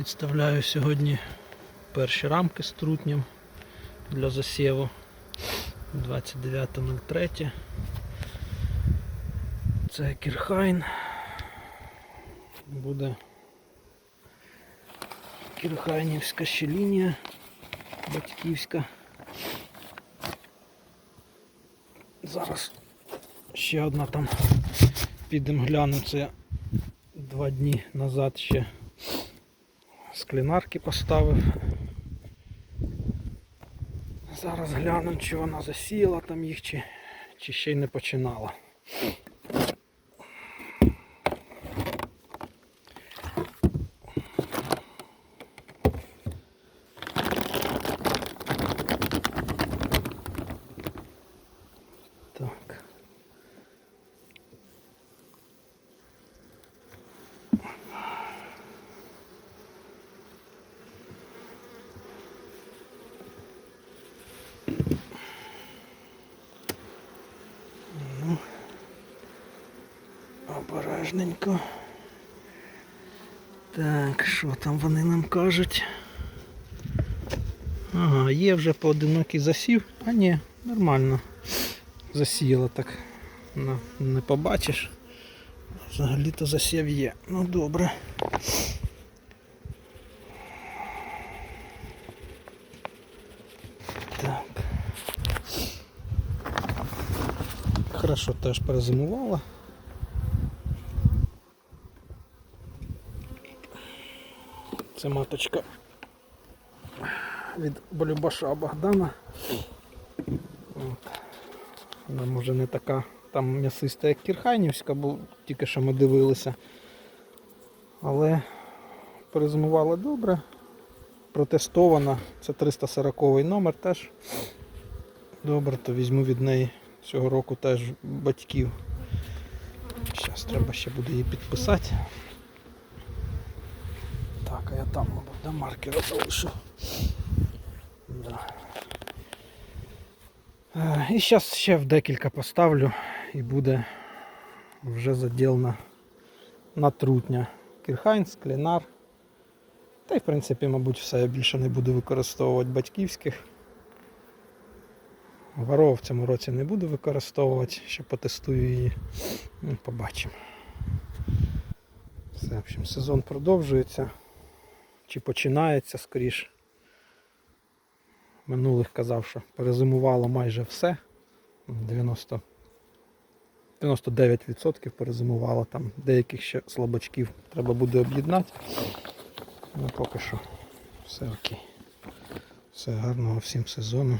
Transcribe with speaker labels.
Speaker 1: Підставляю сьогодні перші рамки з трутням для засіву 29.03. Це Кірхайн. Буде Кірхайнівська ще лінія батьківська. Зараз ще одна там підемо гляну. Це два дні назад ще склінарки поставив. Зараз глянемо, чи вона засіяла там їх, чи, чи ще й не починала. Так. Обережненько. Так, що там вони нам кажуть? Ага, є вже поодинокий засів, а ні, нормально. Засіяло так. Ну, не побачиш. Взагалі-то засів є. Ну добре. Так. Хорошо теж перезимувала. Це маточка від Болюбаша Богдана. От. Вона може не така там м'ясиста, як Кірхайнівська, бо тільки що ми дивилися. Але перезимувала добре. Протестована. Це 340 номер теж. Добре, то візьму від неї цього року теж батьків. Зараз треба ще буде її підписати. Так, а я там, мабуть, до маркера залишу. Да. Е, І зараз ще в декілька поставлю і буде вже заділ на, на трутня. Кірхайнс, клінар. Та й в принципі, мабуть, все я більше не буду використовувати батьківських. Варов в цьому році не буду використовувати, ще потестую її. Ну, побачимо. Все, в общем, сезон продовжується. Чи починається скоріш. Минулих казав, що перезимувало майже все. 90, 99% перезимувало там деяких ще слабачків треба буде об'єднати. Ну поки що все окей. Все гарного всім сезону.